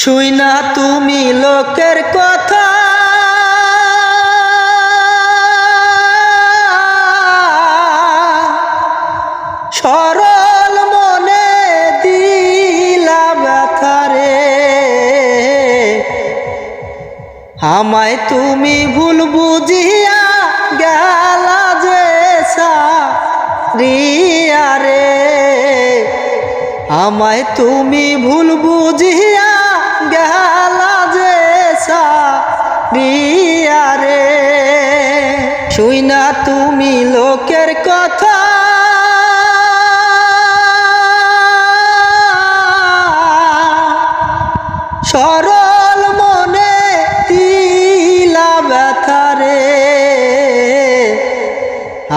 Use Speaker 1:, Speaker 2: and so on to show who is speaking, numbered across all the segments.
Speaker 1: শুই না তুমি লোকের কথা। সরল মনে দিলা ব্যথারে আমায় তুমি ভুল বুঝিয়া গেলা যে রিয়া রে। আমায় তুমি ভুল বুঝিয়া গেলা যে রে। শুই না তুমি লোকের কথা। সরল মনে দিলা ব্যথারে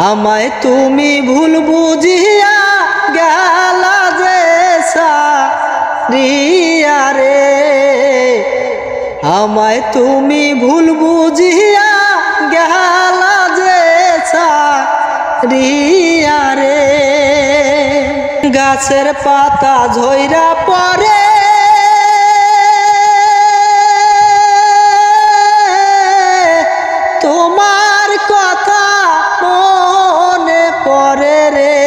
Speaker 1: আমায় তুমি ভুল বুঝিয়া আমায় তুমি ভুল বুঝিয়া গেলা যে রিয়া রে। গাছের পাতা ঝইরা পরে তোমার কথা মনে পড়ে রে।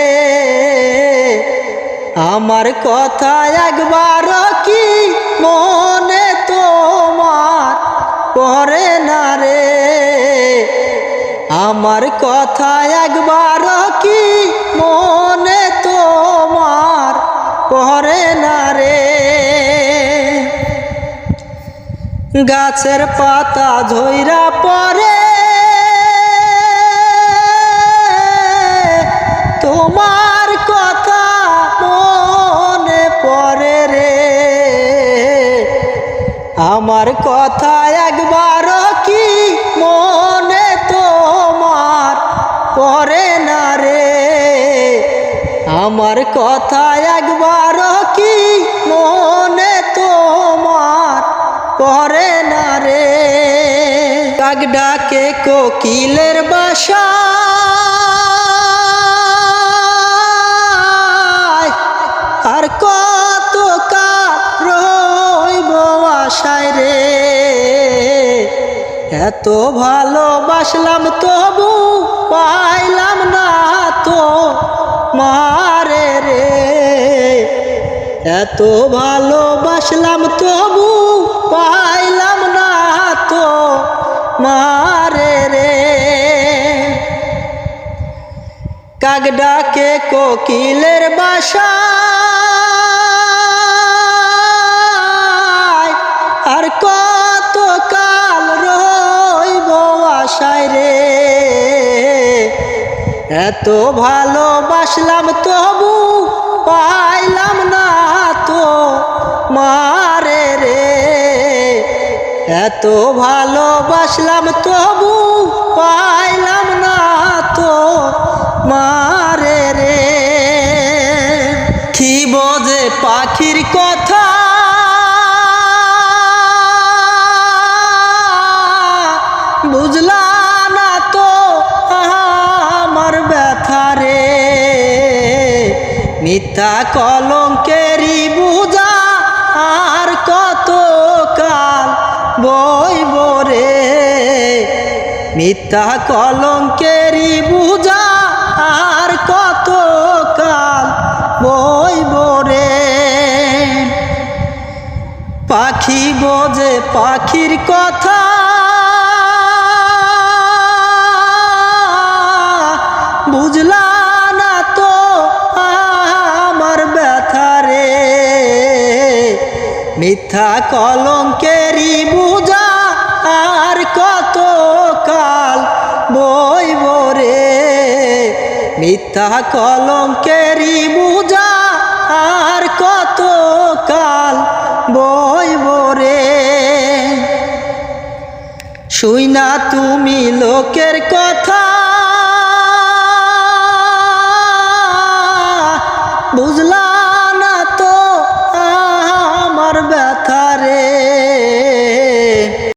Speaker 1: আমার কথা আমার কথা একবার কি মনে তোমার পরে না রে? গাছের পাতা ঝইরা পরে তোমার কথা মনে পড়ে রে। আমার কথা একবার কি মনে আমার কথা একবার কি মনে তোমার পড়ে না রে? কাক ডাকে কোকিলের বাসা। আর কত রইব রে? এত ভালোবাসলাম তবু পাইলাম না তো মারে রে। এত ভালোবাসলাম, তবু পাইলাম না তো মারে রে। কাক ডাকে কোকিলের বাসা আর কত কাল রইব আশায় রে। এত ভালোবাসলাম তবু পাইলাম না তো মারে রে। এত ভালোবাসলাম তবু পাইলাম না তো মারে রে। কি বোঝে পাখির কথা? মিথ্যা কলঙ্কেরই বুঝা আর কত কাল বইব রে? মিথ্যা কলঙ্কেরই বুঝা আর কত কাল বইব রে? পাখি বোঝে পাখির কথা মিথ্যা কলঙ্কেরই বুঝা আর কত কাল বইব রে। মিথ্যা কলঙ্কেরই বুঝা আর কত কাল বইব রে। শুই না তুমি লোকের কথা